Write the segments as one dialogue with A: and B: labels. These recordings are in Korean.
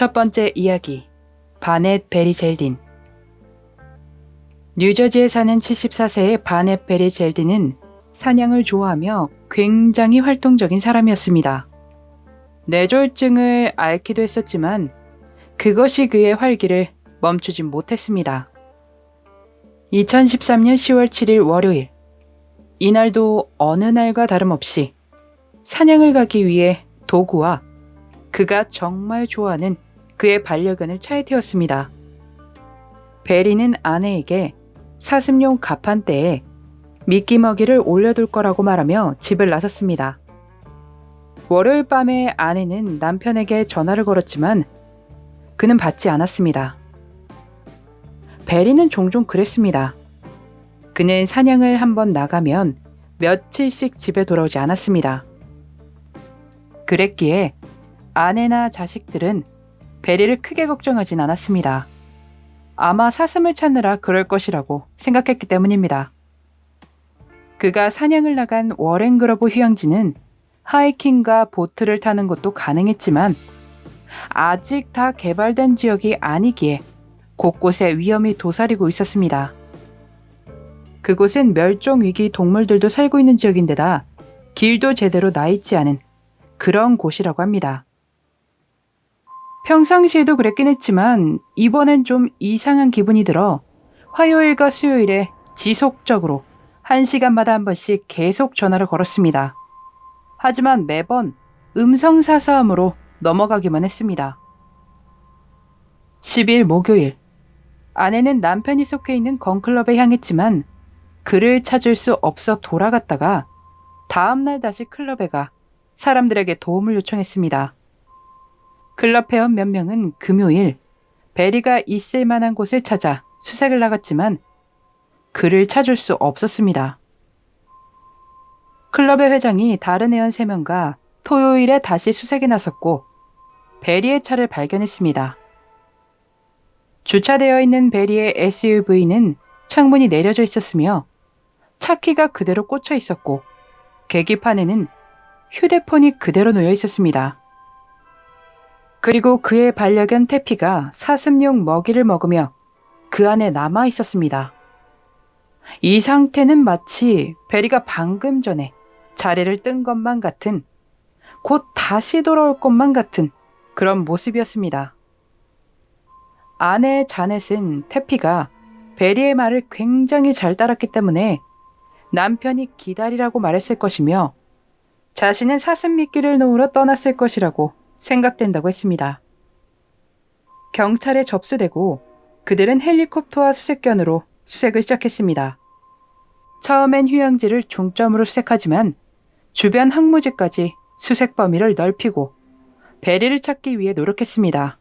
A: 첫 번째 이야기. 바넷 베리 젤딘. 뉴저지에 사는 74세의 바넷 베리 젤딘은 사냥을 좋아하며 굉장히 활동적인 사람이었습니다. 뇌졸중을 앓기도 했었지만 그것이 그의 활기를 멈추진 못했습니다. 2013년 10월 7일 월요일. 이날도 어느 날과 다름없이 사냥을 가기 위해 도구와 그가 정말 좋아하는 그의 반려견을 차에 태웠습니다. 베리는 아내에게 사슴용 가판대에 미끼 먹이를 올려둘 거라고 말하며 집을 나섰습니다. 월요일 밤에 아내는 남편에게 전화를 걸었지만 그는 받지 않았습니다. 베리는 종종 그랬습니다. 그는 사냥을 한번 나가면 며칠씩 집에 돌아오지 않았습니다. 그랬기에 아내나 자식들은 베리를 크게 걱정하진 않았습니다. 아마 사슴을 찾느라 그럴 것이라고 생각했기 때문입니다. 그가 사냥을 나간 워렌 그러브 휴양지는 하이킹과 보트를 타는 것도 가능했지만 아직 다 개발된 지역이 아니기에 곳곳에 위험이 도사리고 있었습니다. 그곳은 멸종 위기 동물들도 살고 있는 지역인데다 길도 제대로 나 있지 않은 그런 곳이라고 합니다. 평상시에도 그랬긴 했지만 이번엔 좀 이상한 기분이 들어 화요일과 수요일에 지속적으로 한 시간마다 한 번씩 계속 전화를 걸었습니다. 하지만 매번 음성사서함으로 넘어가기만 했습니다. 10일 목요일 아내는 남편이 속해 있는 건클럽에 향했지만 그를 찾을 수 없어 돌아갔다가 다음날 다시 클럽에 가 사람들에게 도움을 요청했습니다. 클럽 회원 몇 명은 금요일 베리가 있을 만한 곳을 찾아 수색을 나갔지만 그를 찾을 수 없었습니다. 클럽의 회장이 다른 회원 3명과 토요일에 다시 수색에 나섰고 베리의 차를 발견했습니다. 주차되어 있는 베리의 SUV는 창문이 내려져 있었으며 차 키가 그대로 꽂혀 있었고 계기판에는 휴대폰이 그대로 놓여 있었습니다. 그리고 그의 반려견 태피가 사슴용 먹이를 먹으며 그 안에 남아 있었습니다. 이 상태는 마치 베리가 방금 전에 자리를 뜬 것만 같은 곧 다시 돌아올 것만 같은 그런 모습이었습니다. 아내 자넷은 태피가 베리의 말을 굉장히 잘 따랐기 때문에 남편이 기다리라고 말했을 것이며 자신은 사슴 미끼를 놓으러 떠났을 것이라고 생각된다고 했습니다. 경찰에 접수되고 그들은 헬리콥터와 수색견으로 수색을 시작했습니다. 처음엔 휴양지를 중점으로 수색하지만 주변 항무지까지 수색 범위를 넓히고 베리를 찾기 위해 노력했습니다.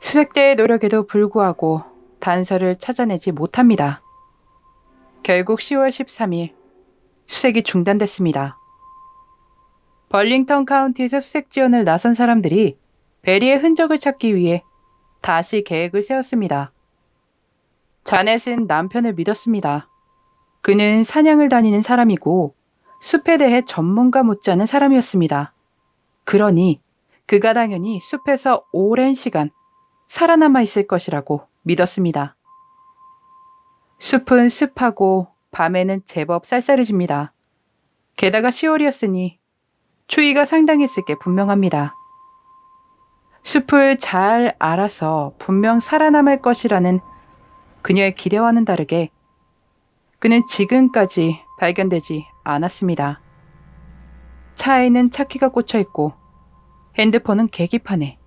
A: 수색대의 노력에도 불구하고 단서를 찾아내지 못합니다. 결국 10월 13일 수색이 중단됐습니다. 벌링턴 카운티에서 수색 지원을 나선 사람들이 베리의 흔적을 찾기 위해 다시 계획을 세웠습니다. 자넷은 남편을 믿었습니다. 그는 사냥을 다니는 사람이고 숲에 대해 전문가 못지않은 사람이었습니다. 그러니 그가 당연히 숲에서 오랜 시간 살아남아 있을 것이라고 믿었습니다. 숲은 습하고 밤에는 제법 쌀쌀해집니다. 게다가 10월이었으니 추위가 상당했을 게 분명합니다. 숲을 잘 알아서 분명 살아남을 것이라는 그녀의 기대와는 다르게 그는 지금까지 발견되지 않았습니다. 차에는 차키가 꽂혀 있고 핸드폰은 계기판에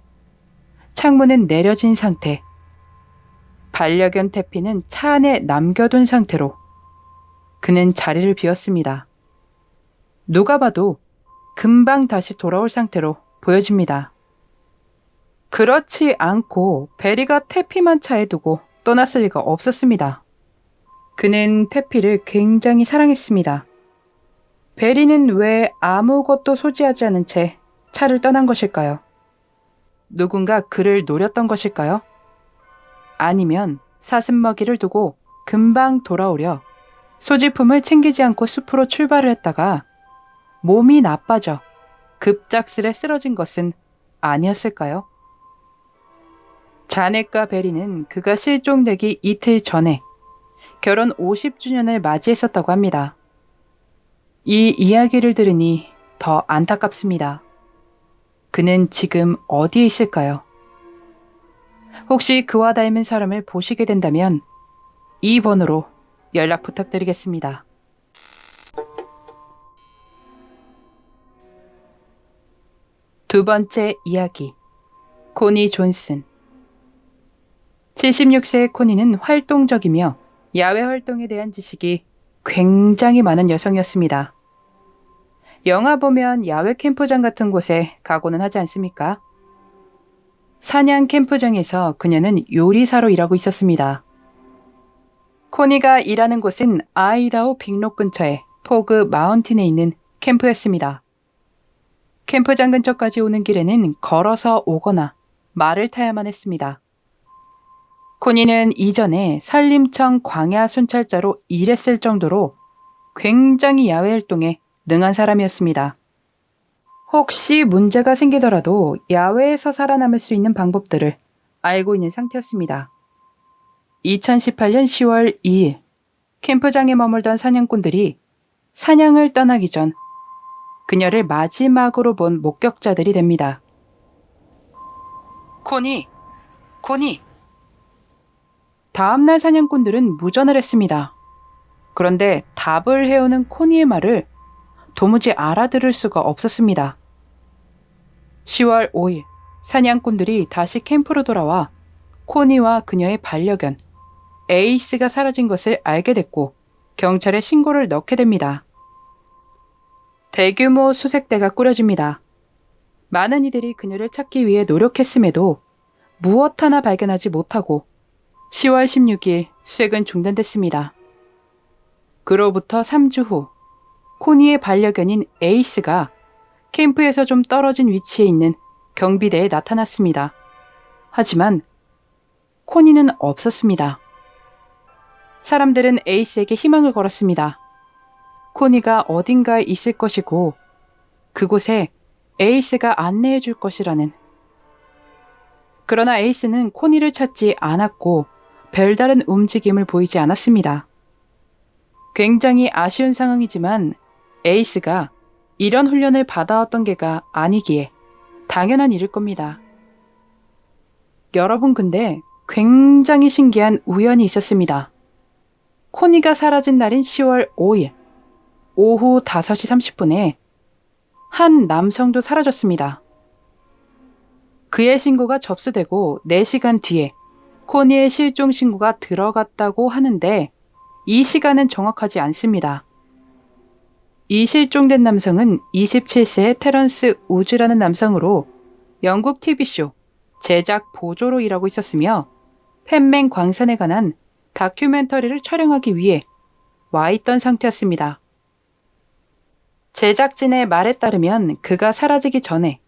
A: 창문은 내려진 상태 반려견 태피는 차 안에 남겨둔 상태로 그는 자리를 비웠습니다. 누가 봐도 금방 다시 돌아올 상태로 보여집니다. 그렇지 않고 베리가 태피만 차에 두고 떠났을 리가 없었습니다. 그는 태피를 굉장히 사랑했습니다. 베리는 왜 아무것도 소지하지 않은 채 차를 떠난 것일까요? 누군가 그를 노렸던 것일까요? 아니면 사슴 먹이를 두고 금방 돌아오려 소지품을 챙기지 않고 숲으로 출발을 했다가 몸이 나빠져 급작스레 쓰러진 것은 아니었을까요? 자넷과 베리는 그가 실종되기 이틀 전에 결혼 50주년을 맞이했었다고 합니다. 이 이야기를 들으니 더 안타깝습니다. 그는 지금 어디에 있을까요? 혹시 그와 닮은 사람을 보시게 된다면 이 번호로 연락 부탁드리겠습니다. 두 번째 이야기. 코니 존슨. 76세의 코니는 활동적이며 야외 활동에 대한 지식이 굉장히 많은 여성이었습니다. 영화 보면 야외 캠프장 같은 곳에 가고는 하지 않습니까? 사냥 캠프장에서 그녀는 요리사로 일하고 있었습니다. 코니가 일하는 곳은 아이다호 빅록 근처의 포그 마운틴에 있는 캠프였습니다. 캠프장 근처까지 오는 길에는 걸어서 오거나 말을 타야만 했습니다. 코니는 이전에 산림청 광야 순찰자로 일했을 정도로 굉장히 야외 활동에 능한 사람이었습니다. 혹시 문제가 생기더라도 야외에서 살아남을 수 있는 방법들을 알고 있는 상태였습니다. 2018년 10월 2일 캠프장에 머물던 사냥꾼들이 사냥을 떠나기 전 그녀를 마지막으로 본 목격자들이 됩니다. 코니, 코니. 다음날 사냥꾼들은 무전을 했습니다. 그런데 답을 해오는 코니의 말을 도무지 알아들을 수가 없었습니다. 10월 5일 사냥꾼들이 다시 캠프로 돌아와 코니와 그녀의 반려견 에이스가 사라진 것을 알게 됐고 경찰에 신고를 넣게 됩니다. 대규모 수색대가 꾸려집니다. 많은 이들이 그녀를 찾기 위해 노력했음에도 무엇 하나 발견하지 못하고 10월 16일 수색은 중단됐습니다. 그로부터 3주 후 코니의 반려견인 에이스가 캠프에서 좀 떨어진 위치에 있는 경비대에 나타났습니다. 하지만 코니는 없었습니다. 사람들은 에이스에게 희망을 걸었습니다. 코니가 어딘가에 있을 것이고 그곳에 에이스가 안내해 줄 것이라는. 그러나 에이스는 코니를 찾지 않았고 별다른 움직임을 보이지 않았습니다. 굉장히 아쉬운 상황이지만 에이스가 이런 훈련을 받아왔던 게가 아니기에 당연한 일일 겁니다. 여러분 근데 굉장히 신기한 우연이 있었습니다. 코니가 사라진 날인 10월 5일 오후 5시 30분에 한 남성도 사라졌습니다. 그의 신고가 접수되고 4시간 뒤에 코니의 실종 신고가 들어갔다고 하는데 이 시간은 정확하지 않습니다. 이 실종된 남성은 27세의 테런스 우즈라는 남성으로 영국 TV쇼 제작 보조로 일하고 있었으며 팬맨 광산에 관한 다큐멘터리를 촬영하기 위해 와 있던 상태였습니다. 제작진의 말에 따르면 그가 사라지기 전에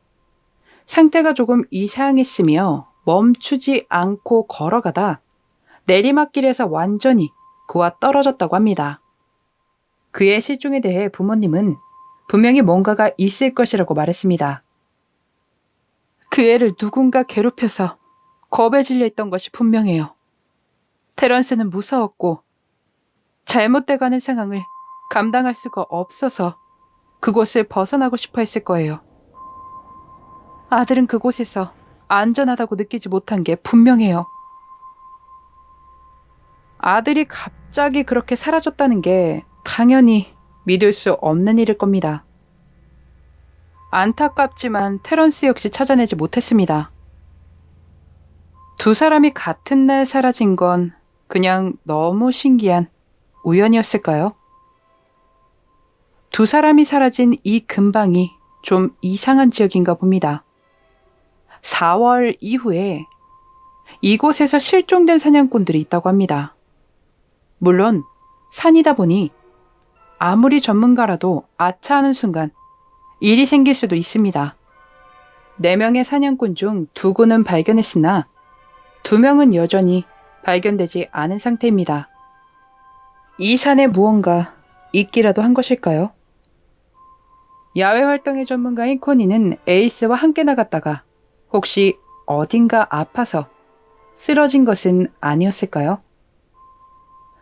A: 상태가 조금 이상했으며 멈추지 않고 걸어가다 내리막길에서 완전히 그와 떨어졌다고 합니다. 그의 실종에 대해 부모님은 분명히 뭔가가 있을 것이라고 말했습니다. 그 애를 누군가 괴롭혀서 겁에 질려 있던 것이 분명해요. 테런스는 무서웠고 잘못돼가는 상황을 감당할 수가 없어서 그곳을 벗어나고 싶어 했을 거예요. 아들은 그곳에서 안전하다고 느끼지 못한 게 분명해요. 아들이 갑자기 그렇게 사라졌다는 게 당연히 믿을 수 없는 일일 겁니다. 안타깝지만 테런스 역시 찾아내지 못했습니다. 두 사람이 같은 날 사라진 건 그냥 너무 신기한 우연이었을까요? 두 사람이 사라진 이 근방이 좀 이상한 지역인가 봅니다. 4월 이후에 이곳에서 실종된 사냥꾼들이 있다고 합니다. 물론 산이다 보니 아무리 전문가라도 아차하는 순간 일이 생길 수도 있습니다. 4명의 사냥꾼 중 두구는 발견했으나 2명은 여전히 발견되지 않은 상태입니다. 이 산에 무언가 있기라도 한 것일까요? 야외 활동의 전문가인 코니는 에이스와 함께 나갔다가 혹시 어딘가 아파서 쓰러진 것은 아니었을까요?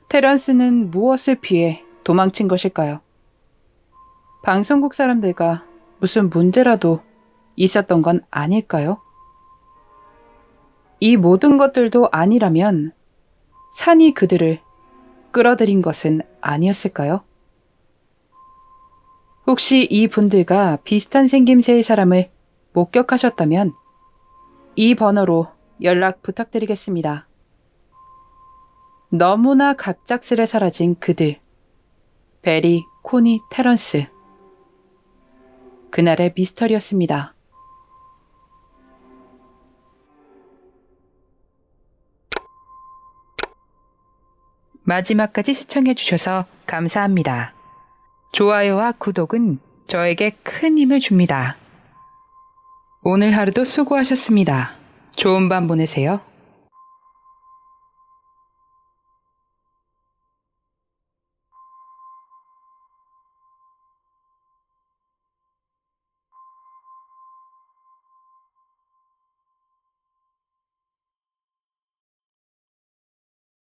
A: 테런스는 무엇을 피해 도망친 것일까요? 방송국 사람들과 무슨 문제라도 있었던 건 아닐까요? 이 모든 것들도 아니라면 산이 그들을 끌어들인 것은 아니었을까요? 혹시 이 분들과 비슷한 생김새의 사람을 목격하셨다면 이 번호로 연락 부탁드리겠습니다. 너무나 갑작스레 사라진 그들. 베리, 코니, 테런스. 그날의 미스터리였습니다. 마지막까지 시청해주셔서 감사합니다. 좋아요와 구독은 저에게 큰 힘을 줍니다. 오늘 하루도 수고하셨습니다. 좋은 밤 보내세요.